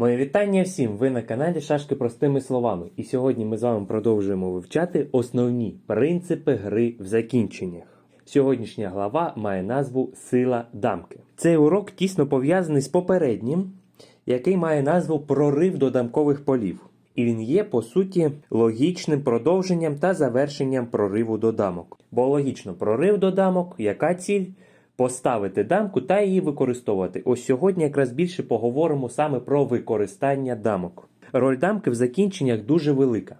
Моє вітання всім! Ви на каналі Шашки простими словами. І сьогодні ми з вами продовжуємо вивчати основні принципи гри в закінченнях. Сьогоднішня глава має назву Сила дамки. Цей урок тісно пов'язаний з попереднім, який має назву Прорив до дамкових полів. І він є, по суті, логічним продовженням та завершенням прориву до дамок. Бо логічно, прорив до дамок, яка ціль? Поставити дамку та її використовувати. Ось сьогодні якраз більше поговоримо саме про використання дамок. Роль дамки в закінченнях дуже велика.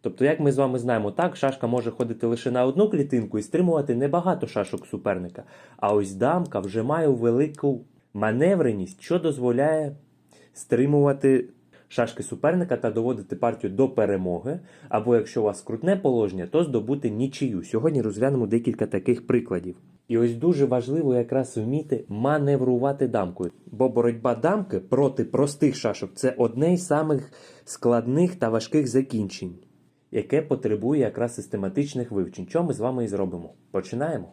Тобто, як ми з вами знаємо, так, шашка може ходити лише на одну клітинку і стримувати небагато шашок суперника. А ось дамка вже має велику маневреність, що дозволяє стримувати шашки суперника та доводити партію до перемоги. Або якщо у вас крутне положення, то здобути нічию. Сьогодні розглянемо декілька таких прикладів. І ось дуже важливо якраз вміти маневрувати дамкою. Бо боротьба дамки проти простих шашок це одне із самих складних та важких закінчень, яке потребує якраз систематичних вивчень. Що ми з вами і зробимо? Починаємо.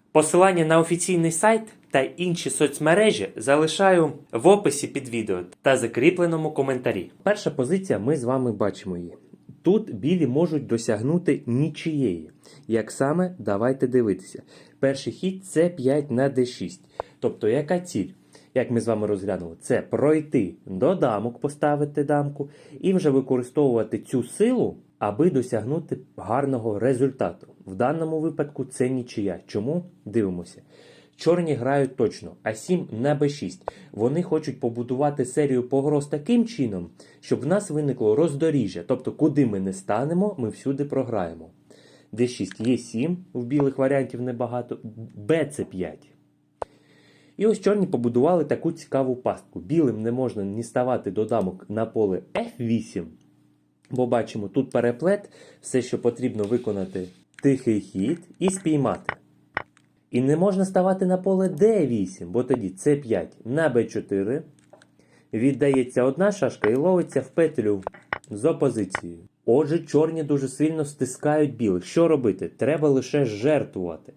Посилання на офіційний сайт та інші соцмережі залишаю в описі під відео та закріпленому коментарі. Перша позиція, ми з вами бачимо її. Тут білі можуть досягнути нічиєї. Як саме, давайте дивитися. Перший хід це 5 на d6. Тобто, яка ціль? Як ми з вами розглянули, це пройти до дамок, поставити дамку і вже використовувати цю силу, аби досягнути гарного результату. В даному випадку це нічия. Чому? Дивимося. Чорні грають точно, а 7 на b6. Вони хочуть побудувати серію погроз таким чином, щоб в нас виникло роздоріжжя. Тобто, куди ми не станемо, ми всюди програємо. d6 є 7, в білих варіантів небагато, b це 5. І ось чорні побудували таку цікаву пастку. Білим не можна ні ставати до дамок на поле F8, бо бачимо, тут переплет, все, що потрібно виконати тихий хід і спіймати. І не можна ставати на поле D8, бо тоді C5 на B4. Віддається одна шашка і ловиться в петлю з опозицією. Отже, чорні дуже сильно стискають білих. Що робити? Треба лише жертвувати.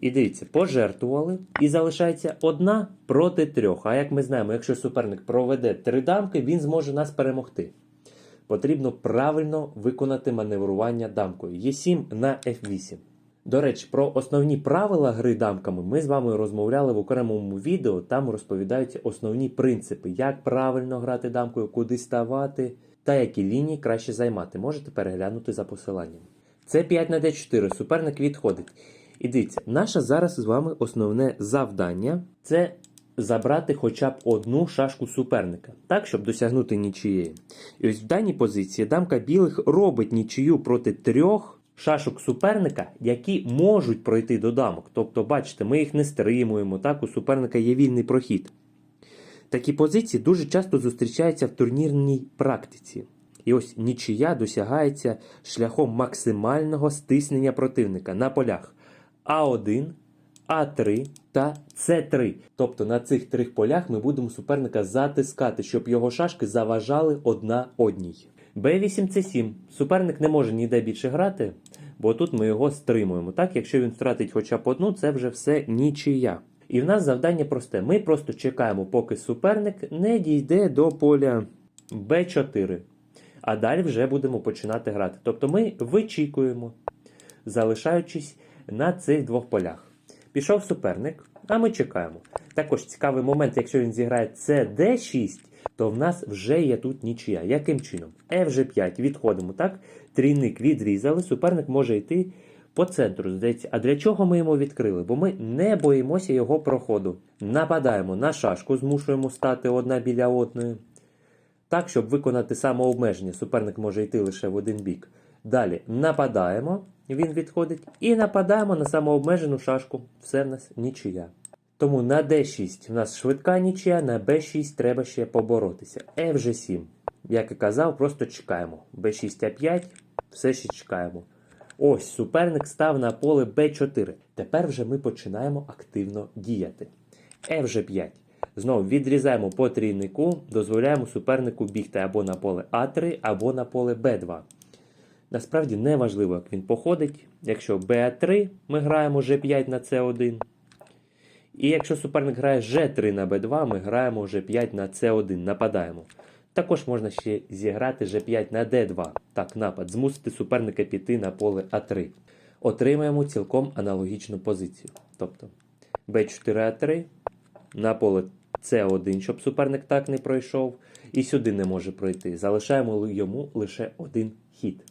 І дивіться, пожертвували, і залишається одна проти трьох. А як ми знаємо, якщо суперник проведе три дамки, він зможе нас перемогти. Потрібно правильно виконати маневрування дамкою. Є7 на F8. До речі, про основні правила гри дамками ми з вами розмовляли в окремому відео. Там розповідаються основні принципи, як правильно грати дамкою, куди ставати та які лінії краще займати. Можете переглянути за посиланням. Це 5 на D4. Суперник відходить. І дивіться, наше зараз з вами основне завдання це забрати хоча б одну шашку суперника, так, щоб досягнути нічиєї. І ось в даній позиції дамка білих робить нічию проти трьох шашок суперника, які можуть пройти до дамок. Тобто, бачите, ми їх не стримуємо, так, у суперника є вільний прохід. Такі позиції дуже часто зустрічаються в турнірній практиці. І ось нічия досягається шляхом максимального стиснення противника на полях А1, А3 та С3. Тобто на цих трьох полях ми будемо суперника затискати, щоб його шашки заважали одна одній. Б8 С7. Суперник не може ніде більше грати, бо тут ми його стримуємо. Так, якщо він втратить хоча б одну, це вже все нічия. І в нас завдання просте. Ми просто чекаємо, поки суперник не дійде до поля Б4. А далі вже будемо починати грати. Тобто ми вичікуємо, залишаючись на цих двох полях. Пішов суперник, а ми чекаємо. Також цікавий момент, якщо він зіграє CD6, то в нас вже є тут нічия. Яким чином? F5 відходимо, так? Трійник відрізали, суперник може йти по центру. Здається, а для чого ми йому відкрили? Бо ми не боїмося його проходу. Нападаємо на шашку, змушуємо стати одна біля одної. Так, щоб виконати самообмеження, суперник може йти лише в один бік. Далі нападаємо, він відходить, і нападаємо на самообмежену шашку. Все в нас нічия. Тому на D6 в нас швидка нічия, на B6 треба ще поборотися. F7. як і казав, просто чекаємо. Б6 А5, все ще чекаємо. Ось суперник став на поле Б4. Тепер вже ми починаємо активно діяти. Ф5. Знову відрізаємо по трійнику, дозволяємо супернику бігти або на поле А3, або на поле Б2. Насправді не важливо, як він походить. Якщо Б3, ми граємо G5 на С1. І якщо суперник грає G3 на B2, ми граємо G5 на C1, нападаємо. Також можна ще зіграти G5 на D2, так, напад, змусити суперника піти на поле А3. Отримаємо цілком аналогічну позицію. Тобто B4А3 на поле С1, щоб суперник так не пройшов, і сюди не може пройти. Залишаємо йому лише один хід.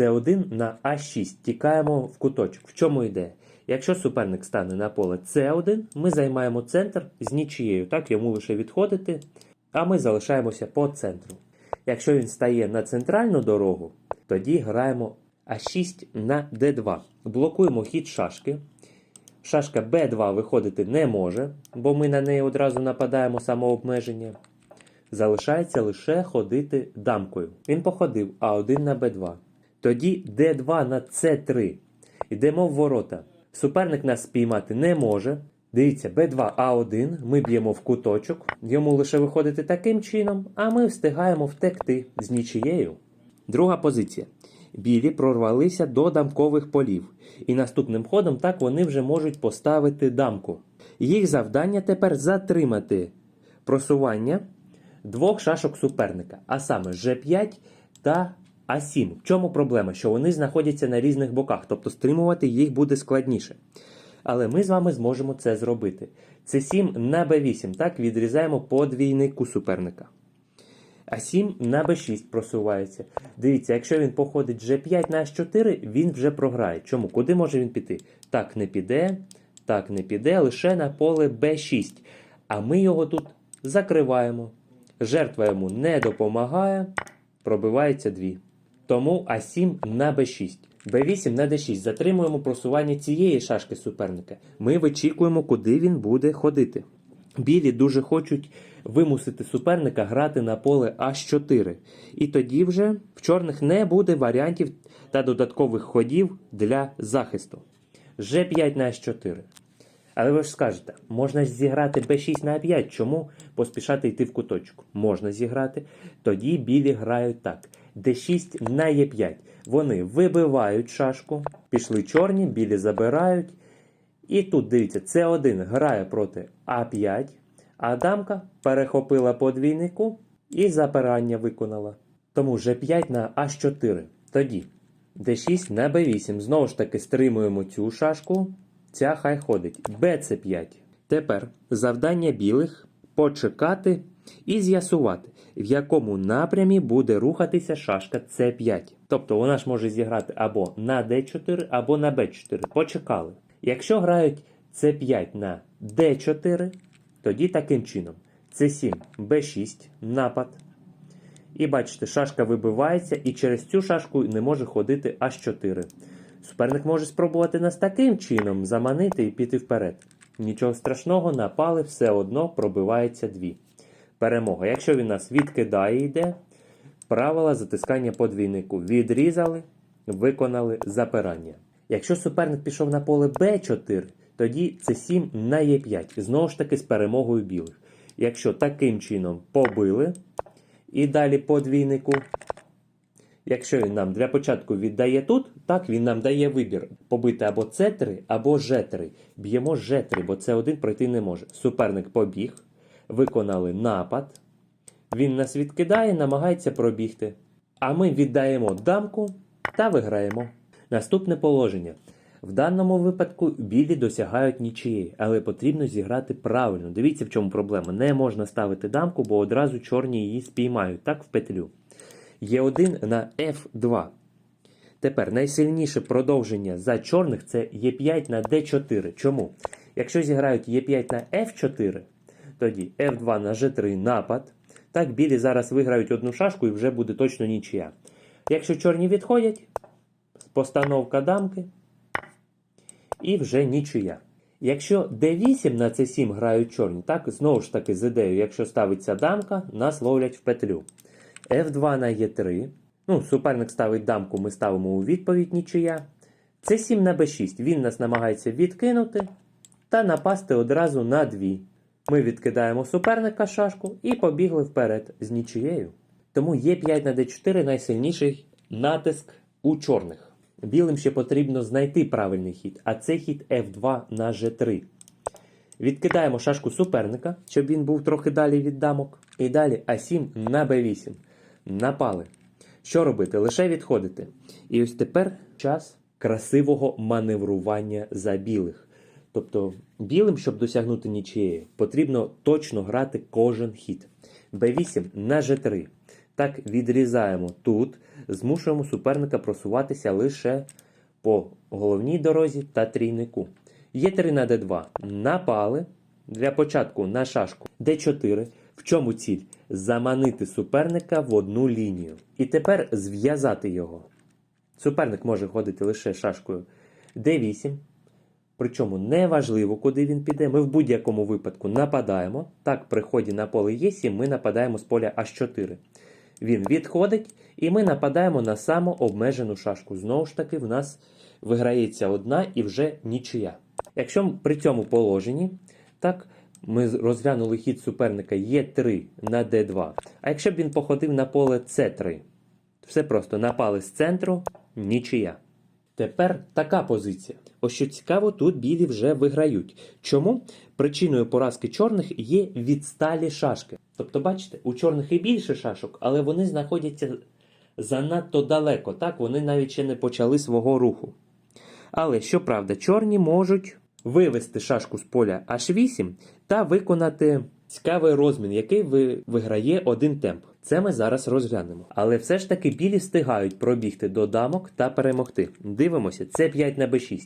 С1 на А6 тікаємо в куточок. В чому йде? Якщо суперник стане на поле С1, ми займаємо центр з нічією, так йому лише відходити, а ми залишаємося по центру. Якщо він стає на центральну дорогу, тоді граємо А6 на Д2. Блокуємо хід шашки. Шашка Б2 виходити не може, бо ми на неї одразу нападаємо самообмеження. Залишається лише ходити дамкою. Він походив А1 на Б2. Тоді Д2 на С3. Йдемо в ворота. Суперник нас спіймати не може. Дивіться, Б2А1, ми б'ємо в куточок, йому лише виходити таким чином, а ми встигаємо втекти з нічією. Друга позиція. Білі прорвалися до дамкових полів, і наступним ходом так вони вже можуть поставити дамку. Їх завдання тепер затримати просування двох шашок суперника, а саме G5 та А7. В чому проблема? Що вони знаходяться на різних боках, тобто стримувати їх буде складніше. Але ми з вами зможемо це зробити. С7 на Б8, так відрізаємо по двійнику суперника. А7 на Б6 просувається. Дивіться, якщо він походить G5 на H4, він вже програє. Чому? Куди може він піти? Так не піде, так не піде, лише на поле Б6. А ми його тут закриваємо. Жертва йому не допомагає, пробивається 2. Тому А7 на Б6. Б8 на Д6. Затримуємо просування цієї шашки суперника. Ми вичікуємо, куди він буде ходити. Білі дуже хочуть вимусити суперника грати на поле H4. І тоді вже в чорних не буде варіантів та додаткових ходів для захисту. G5 на H4. Але ви ж скажете, можна зіграти b6 на a5, чому поспішати йти в куточку? Можна зіграти. Тоді білі грають так. D6 на e5. Вони вибивають шашку, пішли чорні, білі забирають. І тут дивіться, С1 грає проти А5, а дамка перехопила подвійнику і запирання виконала. Тому G5 на А4. Тоді D6 на B8. Знову ж таки стримуємо цю шашку. Ця хай ходить. BC5. Тепер завдання білих почекати і з'ясувати, в якому напрямі буде рухатися шашка С5. Тобто вона ж може зіграти або на D4, або на B4. Почекали. Якщо грають С5 на Д4, тоді таким чином С7, Б6, напад. І бачите, шашка вибивається, і через цю шашку не може ходити H4. Суперник може спробувати нас таким чином заманити і піти вперед. Нічого страшного, напали, все одно пробивається дві. Перемога. Якщо він нас відкидає, йде, правила затискання подвійнику. Відрізали, виконали запирання. Якщо суперник пішов на поле Б4, тоді це 7 на Е5. Знову ж таки з перемогою білих. Якщо таким чином побили, і далі подвійнику. Якщо він нам для початку віддає тут, так він нам дає вибір побити або С3, або Ж3. Б'ємо Ж3, бо С1 пройти не може. Суперник побіг, виконали напад. Він нас відкидає, намагається пробігти. А ми віддаємо дамку та виграємо. Наступне положення. В даному випадку білі досягають нічиєї, але потрібно зіграти правильно. Дивіться, в чому проблема. Не можна ставити дамку, бо одразу чорні її спіймають, так в петлю. Є1 на F2. Тепер найсильніше продовження за чорних це Е5 на D4. Чому? Якщо зіграють Е5 на F4, тоді F2 на G3 напад. Так, білі зараз виграють одну шашку і вже буде точно нічия. Якщо чорні відходять, постановка дамки і вже нічия. Якщо D8 на C7 грають чорні, так, знову ж таки з ідеєю, якщо ставиться дамка, нас ловлять в петлю. F2 на Е3. Ну, суперник ставить дамку, ми ставимо у відповідь нічия. С7 на Б6. Він нас намагається відкинути та напасти одразу на 2. Ми відкидаємо суперника шашку і побігли вперед з нічиєю. Тому Е5 на Д4 найсильніший натиск у чорних. Білим ще потрібно знайти правильний хід, а це хід F2 на G3. Відкидаємо шашку суперника, щоб він був трохи далі від дамок. І далі А7 на Б8. Напали. Що робити? Лише відходити. І ось тепер час красивого маневрування за білих. Тобто, білим, щоб досягнути нічиєї, потрібно точно грати кожен хід. Б8 на Ж3. Так відрізаємо тут, змушуємо суперника просуватися лише по головній дорозі та трійнику. Є3 на Д2. Напали. Для початку на шашку Д4. В чому ціль? Заманити суперника в одну лінію. І тепер зв'язати його. Суперник може ходити лише шашкою D8. Причому неважливо, куди він піде. Ми в будь-якому випадку нападаємо. Так, при ході на поле Е7 ми нападаємо з поля H4. Він відходить, і ми нападаємо на самообмежену шашку. Знову ж таки, в нас виграється одна і вже нічия. Якщо при цьому положенні, так, ми розглянули хід суперника Е3 на Д2. А якщо б він походив на поле С3, все просто напали з центру, нічия. Тепер така позиція. Ось що цікаво, тут білі вже виграють. Чому? Причиною поразки чорних є відсталі шашки. Тобто, бачите, у чорних і більше шашок, але вони знаходяться занадто далеко. Так, вони навіть ще не почали свого руху. Але щоправда, чорні можуть вивести шашку з поля H8 та виконати цікавий розмін, який виграє один темп. Це ми зараз розглянемо. Але все ж таки білі встигають пробігти до дамок та перемогти. Дивимося, це 5 на b6.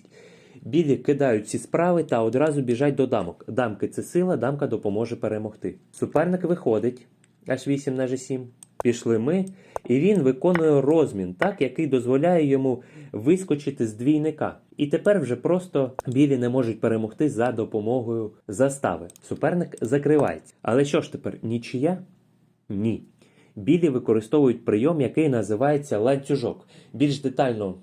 Білі кидають ці справи та одразу біжать до дамок. Дамки це сила, дамка допоможе перемогти. Суперник виходить H8 на G7. Пішли ми, і він виконує розмін, так, який дозволяє йому вискочити з двійника. І тепер вже просто білі не можуть перемогти за допомогою застави. Суперник закривається. Але що ж тепер, нічия? Ні. Білі використовують прийом, який називається ланцюжок. Більш детально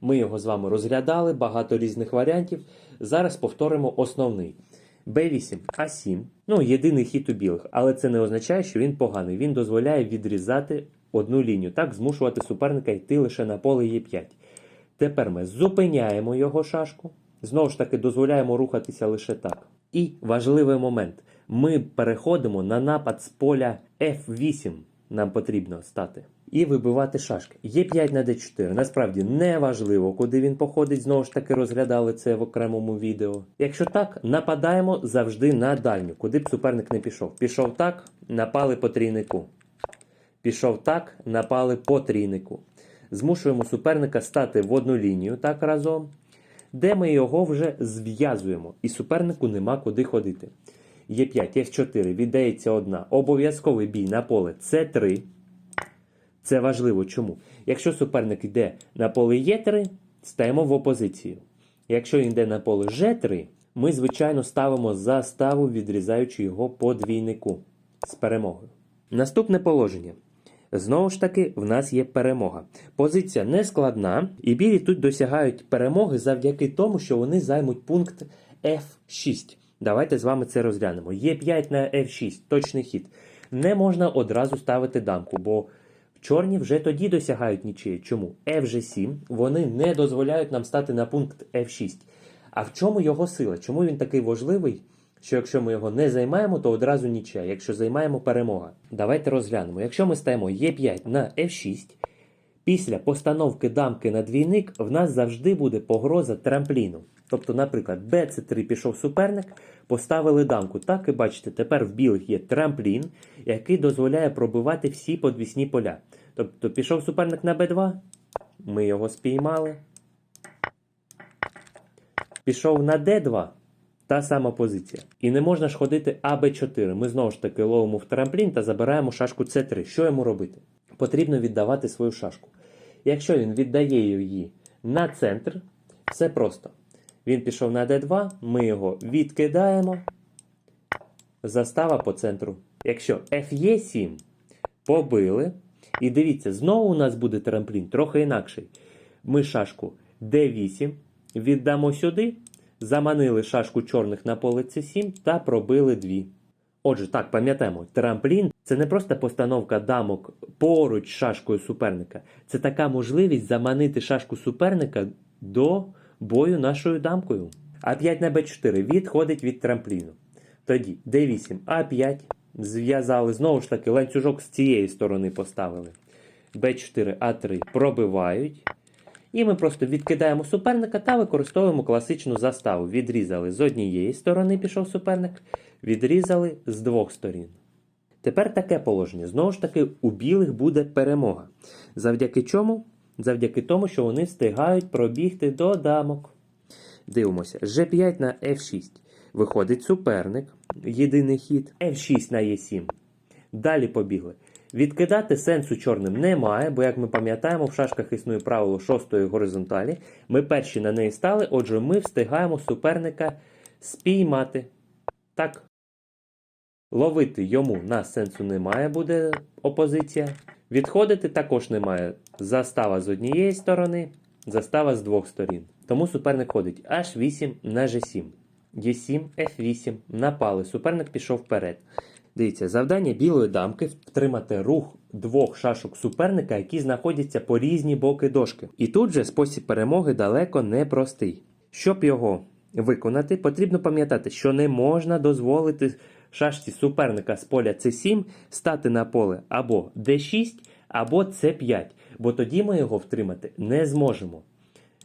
ми його з вами розглядали, багато різних варіантів. Зараз повторимо основний. Б8, А7. Ну, єдиний хід у білих, але це не означає, що він поганий. Він дозволяє відрізати одну лінію, так змушувати суперника йти лише на поле Е5. Тепер ми зупиняємо його шашку. Знову ж таки, дозволяємо рухатися лише так. І важливий момент: ми переходимо на напад з поля F8. Нам потрібно стати. І вибивати шашки. Є5 на d4. Насправді не важливо, куди він походить. Знову ж таки, розглядали це в окремому відео. Якщо так, нападаємо завжди на дальню, куди б суперник не пішов. Пішов так, напали по трійнику. Пішов так, напали по трійнику. Змушуємо суперника стати в одну лінію так разом, де ми його вже зв'язуємо, і супернику нема куди ходити. Є5, F4, віддається одна. Обов'язковий бій на поле С3. Це важливо. Чому? Якщо суперник йде на поле Е3, стаємо в опозицію. Якщо він йде на поле Ж3, ми, звичайно, ставимо заставу, відрізаючи його по двійнику з перемогою. Наступне положення. Знову ж таки, в нас є перемога. Позиція не складна, і білі тут досягають перемоги завдяки тому, що вони займуть пункт F6. Давайте з вами це розглянемо. Є 5 на F6, точний хід. Не можна одразу ставити дамку, бо чорні вже тоді досягають нічиї. Чому? F7 вони не дозволяють нам стати на пункт F6. А в чому його сила? Чому він такий важливий? Що якщо ми його не займаємо, то одразу нічия. Якщо займаємо перемога. Давайте розглянемо. Якщо ми стаємо Е5 на F6, після постановки дамки на двійник в нас завжди буде погроза трампліну. Тобто, наприклад, BC3 пішов суперник, поставили дамку. Так і бачите, тепер в білих є трамплін, який дозволяє пробивати всі подвісні поля. Тобто пішов суперник на B2, ми його спіймали. Пішов на D2, та сама позиція. І не можна ж ходити АБ4. Ми знову ж таки ловимо в трамплін та забираємо шашку С3. Що йому робити? Потрібно віддавати свою шашку. Якщо він віддає її на центр, все просто. Він пішов на D2, ми його відкидаємо. Застава по центру. Якщо FE7 побили, І дивіться, знову у нас буде трамплін трохи інакший. Ми шашку D8 віддамо сюди, заманили шашку чорних на поле C7 та пробили дві. Отже, так, пам'ятаємо, трамплін це не просто постановка дамок поруч з шашкою суперника. Це така можливість заманити шашку суперника до бою нашою дамкою. А5 на Б4 відходить від трампліну. Тоді D8, А5 зв'язали, знову ж таки, ланцюжок з цієї сторони поставили. Б4, А3 пробивають. І ми просто відкидаємо суперника та використовуємо класичну заставу. Відрізали з однієї сторони, пішов суперник, відрізали з двох сторін. Тепер таке положення. Знову ж таки, у білих буде перемога. Завдяки чому? Завдяки тому, що вони встигають пробігти до дамок. Дивимося. G5 на F6. Виходить суперник. Єдиний хід. F6 на E7. Далі побігли. Відкидати сенсу чорним немає, бо, як ми пам'ятаємо, в шашках існує правило шостої горизонталі. Ми перші на неї стали, отже, ми встигаємо суперника спіймати. Так. Ловити йому на сенсу немає, буде опозиція. Відходити також немає. Застава з однієї сторони, застава з двох сторін. Тому суперник ходить H8 на G7. G7, F8, напали. Суперник пішов вперед. Дивіться, завдання білої дамки втримати рух двох шашок суперника, які знаходяться по різні боки дошки. І тут же спосіб перемоги далеко не простий. Щоб його виконати, потрібно пам'ятати, що не можна дозволити шашці суперника з поля C7 стати на поле або D6, або C5, бо тоді ми його втримати не зможемо.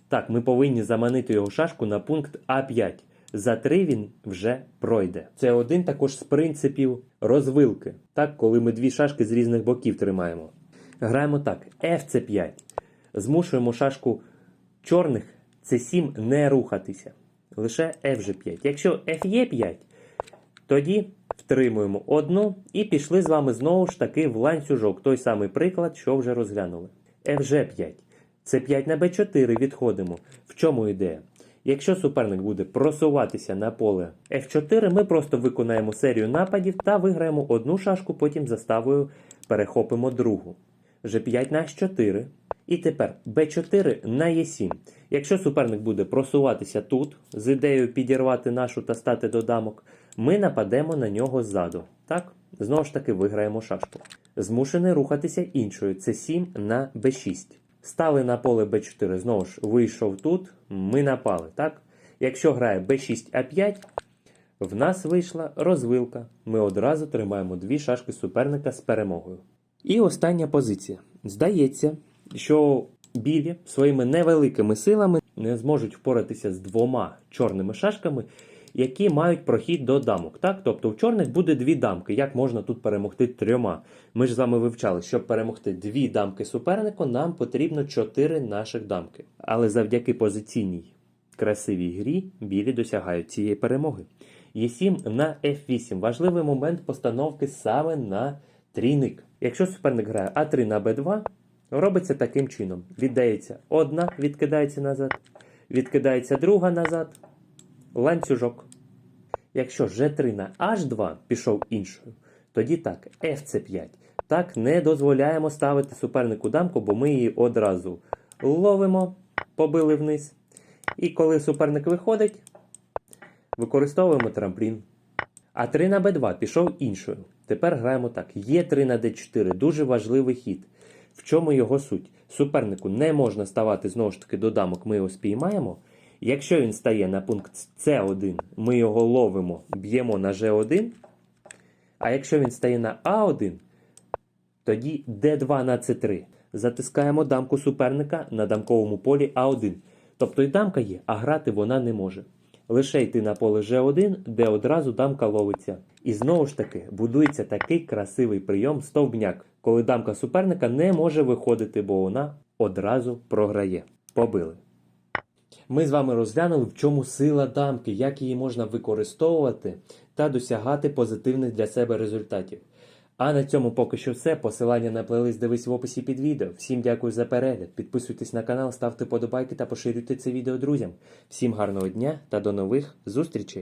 Так, ми повинні заманити його шашку на пункт А5. За три він вже пройде. Це один також з принципів розвилки, так, коли ми дві шашки з різних боків тримаємо. Граємо так: FC5. Змушуємо шашку чорних C7 не рухатися. Лише FG5. Якщо FE5, тоді втримуємо одну і пішли з вами знову ж таки в ланцюжок. Той самий приклад, що вже розглянули. FG5. С5 на Б4 відходимо. В чому ідея? Якщо суперник буде просуватися на поле F4, ми просто виконаємо серію нападів та виграємо одну шашку, потім заставою перехопимо другу. G5 на H4. І тепер B4 на E7. Якщо суперник буде просуватися тут, з ідеєю підірвати нашу та стати до дамок, ми нападемо на нього ззаду. Так, знову ж таки виграємо шашку. Змушений рухатися іншою. C7 на B6. Стали на поле b4, знову ж вийшов тут, ми напали. так? Якщо грає b6 a5, в нас вийшла розвилка. Ми одразу тримаємо дві шашки суперника з перемогою. І остання позиція. Здається, що білі своїми невеликими силами не зможуть впоратися з двома чорними шашками, які мають прохід до дамок. Так? Тобто в чорних буде дві дамки. Як можна тут перемогти трьома? Ми ж з вами вивчали, щоб перемогти дві дамки супернику, нам потрібно чотири наших дамки. Але завдяки позиційній красивій грі білі досягають цієї перемоги. Є7 на F8. Важливий момент постановки саме на трійник. Якщо суперник грає А3 на Б2, робиться таким чином: віддається одна, відкидається назад, відкидається друга назад, ланцюжок. Якщо G3 на H2 пішов іншою, тоді так, FC5. Так не дозволяємо ставити супернику дамку, бо ми її одразу ловимо, побили вниз. І коли суперник виходить, використовуємо трамплін. А 3 на Б2 пішов іншою. Тепер граємо так. Є 3 на Д4, дуже важливий хід. В чому його суть? Супернику не можна ставати знову ж таки до дамок, ми його спіймаємо. Якщо він стає на пункт С1, ми його ловимо, б'ємо на G1. А якщо він стає на А1, тоді Д2 на С3. Затискаємо дамку суперника на дамковому полі А1. Тобто і дамка є, а грати вона не може. Лише йти на поле G1, де одразу дамка ловиться. І знову ж таки будується такий красивий прийом стовбняк, коли дамка суперника не може виходити, бо вона одразу програє. Побили. Ми з вами розглянули, в чому сила дамки, як її можна використовувати та досягати позитивних для себе результатів. А на цьому поки що все. Посилання на плейлист дивись в описі під відео. Всім дякую за перегляд. Підписуйтесь на канал, ставте подобайки та поширюйте це відео друзям. Всім гарного дня та до нових зустрічей!